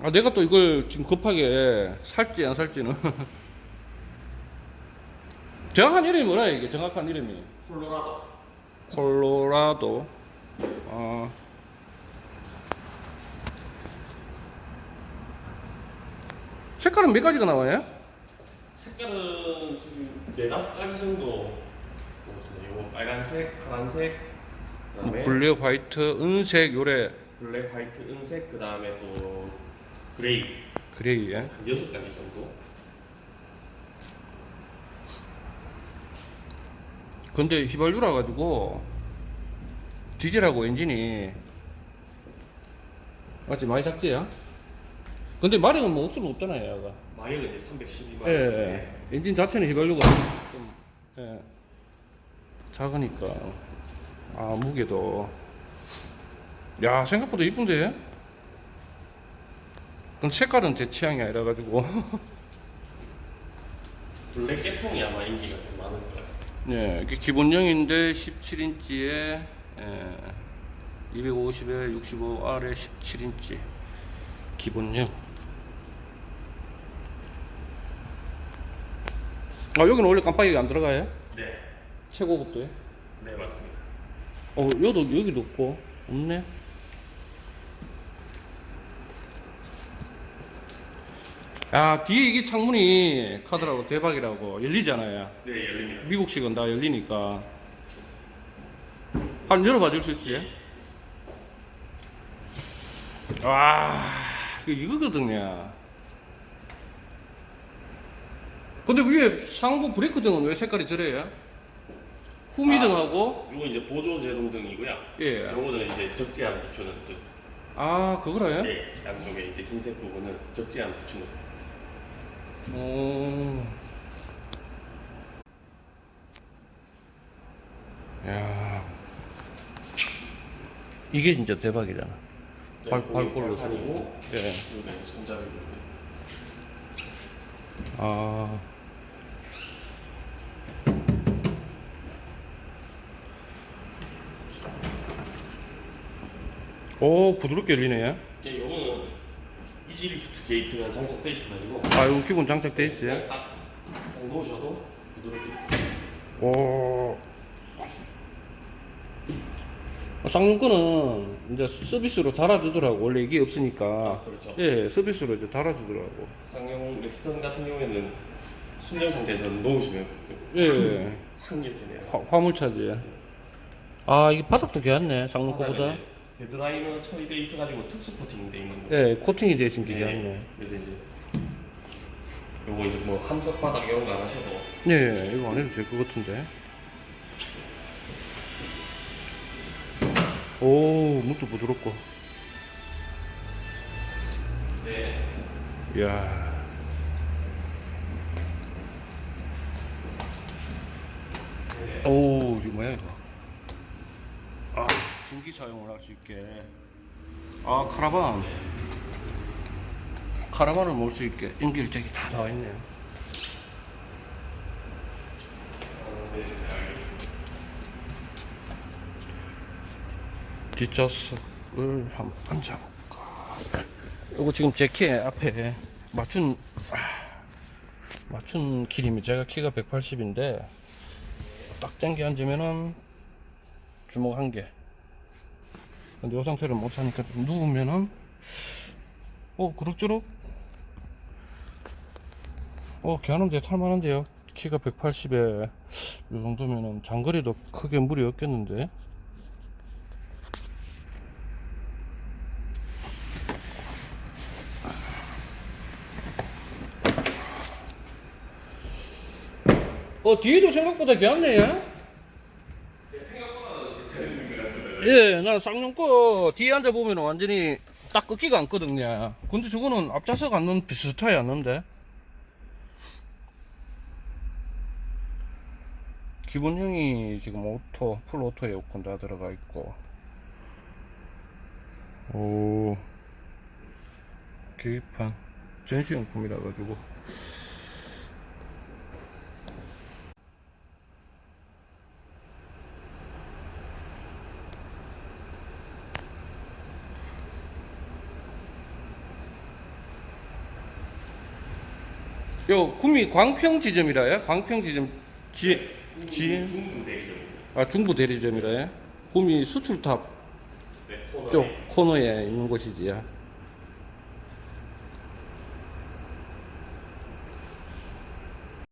아 내가 또 이걸 지금 급하게 살지 안 살지는. 정확한 이름이 뭐라 이게 정확한 이름이. 콜로라도. 콜로라도. 아 색깔은 몇 가지가 나와요? 색깔은 지금 네 다섯 가지 정도. 요거 빨간색, 파란색, 그다음에 블랙, 화이트, 은색, 요래. 블랙, 화이트, 은색, 그다음에 또 그레이 그레이 한 여섯 가지 정도. 근데 휘발유라 가지고 디젤하고 엔진이 맞지 많이 작지야? 근데 마력은 뭐 없으면 없잖아요 얘가 마력은 이제 312만. 예, 예. 엔진 자체는 휘발유가 좀 예, 작으니까 아 무게도 야 생각보다 이쁜데 그럼 색깔은 제 취향이 아니라 가지고 블랙 계통이 아마 인기가 좀 많은 것 같습니다. 예, 이게 기본형인데 17인치에 예, 250에 65 R에 17인치 기본형. 아 여기는 원래 깜빡이가 안 들어가요? 네, 최고급도에? 네 맞습니다. 어 여기도 여기도 없고 없네. 야 뒤에 이게 창문이 카드라고 대박이라고 열리잖아요. 네 열립니다. 미국식은 다 열리니까 한 열어봐 줄 수 있어요? 와 이거 이거거든요 근데 위에 상부 브레이크 등은 왜 색깔이 저래요? 후미등하고 요거 이제 보조 제동등이고요. 예. 요거는 이제 적재함 비추는 등. 아 그거라요? 네, 양쪽에 이제 흰색 부분은 적재함 비추는. 오. 야. 이게 진짜 대박이잖아. 네, 발, 발골로 쓰고. 예. 요게 손잡이고. 아. 오, 부드럽게 열리네. 네, 요거는 이지 리프트 게이트가 장착돼 있어가지고 아, 이거 기본 장착돼 있어요. 그냥 딱, 딱 놓으셔도 부드럽게. 오. 쌍용 거는 이제 서비스로 달아주더라고. 원래 이게 없으니까. 아, 그렇죠. 예, 서비스로 이제 달아주더라고. 쌍용 렉스턴 같은 경우에는 순정 상태에서 놓으시면 예. 확 이렇게 돼요. 화, 화물차지. 아, 이게 바닥도 괜찮네. 쌍용 거보다. 바닥에 헤드라인은 처리돼 있어가지고 특수 코팅돼 있는 거. 예, 코팅이 되어 있으니까 네. 괜찮네. 그래서 이제 요거 이제 뭐 함석 바닥 이런 거 안 하셔도 예, 이거 안 해도 될 것 같은데. 오, 문도 부드럽고. 네. 이야. 오, 이거 뭐야, 이거. 아, 전기 사용을 할 수 있게. 아, 카라반. 카라반을 몰 수 있게 연결책이 다 나와 있네요. 뒷좌석을 한번 앉아볼까. 이거 지금 제키 앞에 맞춘 아, 맞춘 길이면 제가 키가 180인데 딱 당겨 앉으면은 주먹 한 개. 근데 이 상태를 못 하니까 좀 누우면은 어 그럭저럭 어 괜찮은데 탈만한데요. 키가 180에 이 정도면은 장거리도 크게 무리 없겠는데. 어 뒤에도 생각보다 괜찮네. 예, 나 쌍용 거 뒤에 앉아 보면 완전히 딱 꺾기가 않거든요. 근데 저거는 앞좌석 앉는 비슷하게 앉는데. 기본형이 지금 오토, 풀 오토 에어컨 다 들어가 있고. 오, 계기판 전시용품이라 가지고. 요 구미 광평 지점이라요? 광평 지점 지, 지, 중부 대리점. 아 중부 대리점이라요? 구미 수출탑 네, 코너. 쪽 코너에 있는 곳이지. 야.